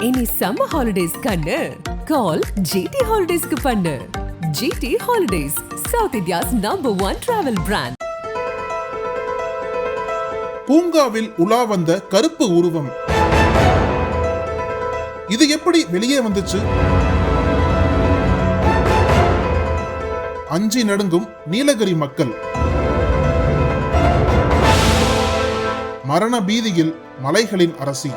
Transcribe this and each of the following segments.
இனி summer holidays கண்ணு. கால் GT ஹாலிடேஸ்க்கு பண்ணு. GT Holidays South India's number one travel brand பூங்காவில் உலா வந்த கருப்பு உருவம். இது எப்படி வெளியே வந்துச்சு? அஞ்சி நடுங்கும் நீலகிரி மக்கள். மரண பீதியில் மலைகளின் அரசி.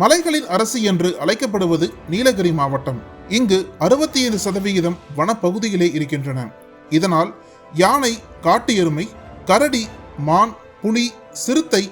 மலைகளின் அரசு என்று அழைக்கப்படுவது நீலகிரி மாவட்டம். இங்கு அறுபத்தி ஐந்து சதவிகிதம் வனப்பகுதியிலே இருக்கின்றன. இதனால் யானை காட்டு எருமை கரடி மான் புலி சிறுத்தை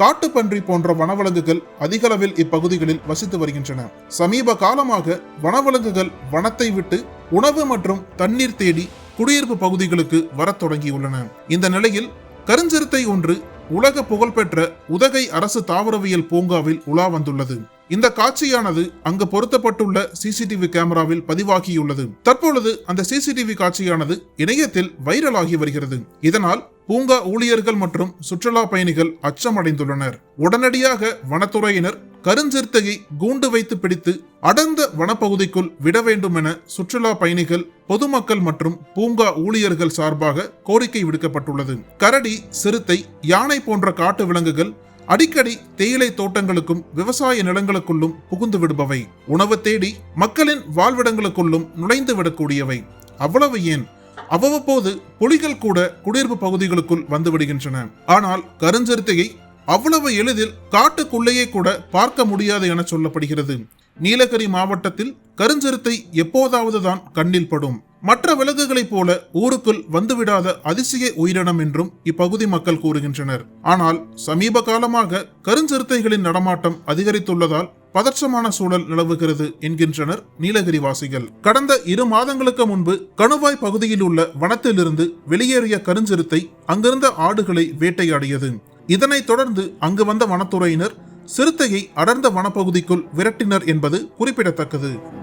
காட்டுப்பன்றி போன்ற வனவிலங்குகள் அதிகளவில் இப்பகுதிகளில் வசித்து வருகின்றன. சமீப காலமாக வனவிலங்குகள் வனத்தை விட்டு உணவு மற்றும் தண்ணீர் தேடி குடியிருப்பு பகுதிகளுக்கு வரத் தொடங்கியுள்ளன. இந்த நிலையில் கருஞ்சிறுத்தை ஒன்று உலக புகழ்பெற்ற உதகை அரசு தாவரவியல் பூங்காவில் உலா வந்துள்ளது. இந்த காட்சியானது அங்கு பொருத்தப்பட்டுள்ள சிசிடிவி கேமராவில் பதிவாகியுள்ளது. தற்பொழுது அந்த சிசிடிவி காட்சியானது இணையத்தில் வைரலாகி வருகிறது. இதனால் பூங்கா ஊழியர்கள் மற்றும் சுற்றுலா பயணிகள் அச்சமடைந்துள்ளனர். உடனடியாக வனத்துறையினர் கருஞ்சிறுத்தையை கூண்டு வைத்து பிடித்து அடர்ந்த வனப்பகுதிக்குள் விட வேண்டும் என சுற்றுலா பயணிகள் பொதுமக்கள் மற்றும் பூங்கா ஊழியர்கள் சார்பாக கோரிக்கை விடுக்கப்பட்டுள்ளது. கரடி சிறுத்தை யானை போன்ற காட்டு விலங்குகள் அடிக்கடி தேயிலை தோட்டங்களுக்கும் விவசாய நிலங்களுக்குள்ளும் புகுந்து விடுபவை. உணவு தேடி மக்களின் வாழ்விடங்களுக்குள்ளும் நுழைந்து விடக்கூடியவை. அவ்வளவு ஏன்? அவ்வப்போது புலிகள் கூட குடியிருப்பு பகுதிகளுக்குள் வந்துவிடுகின்றன ஆனால் கருஞ்சிறுத்தையை அவ்வளவு எளிதில் காட்டுக்குள்ளேயே கூட பார்க்க முடியாது என சொல்லப்படுகிறது. நீலகிரி மாவட்டத்தில் கருஞ்சிறுத்தை எப்போதாவது தான் கண்ணில் படும். மற்ற விலங்குகளைப் போல ஊருக்குள் வந்துவிடாத அதிசய உயிரினம் என்றும் இப்பகுதி மக்கள் கூறுகின்றனர். ஆனால் சமீப காலமாக கருஞ்சிறுத்தைகளின் நடமாட்டம் அதிகரித்துள்ளதால் பதற்றமான சூழல் நிலவுகிறது என்கின்றனர் நீலகிரி வாசிகள் கடந்த இரு மாதங்களுக்கு முன்பு கணுவாய் பகுதியில் உள்ள வனத்திலிருந்து வெளியேறிய கருஞ்சிறுத்தை அங்கிருந்த ஆடுகளை வேட்டையாடியது. இதனைத் தொடர்ந்து அங்கு வந்த வனத்துறையினர் சிறுத்தையை அடர்ந்த வனப்பகுதிக்குள் விரட்டினர் என்பது குறிப்பிடத்தக்கது.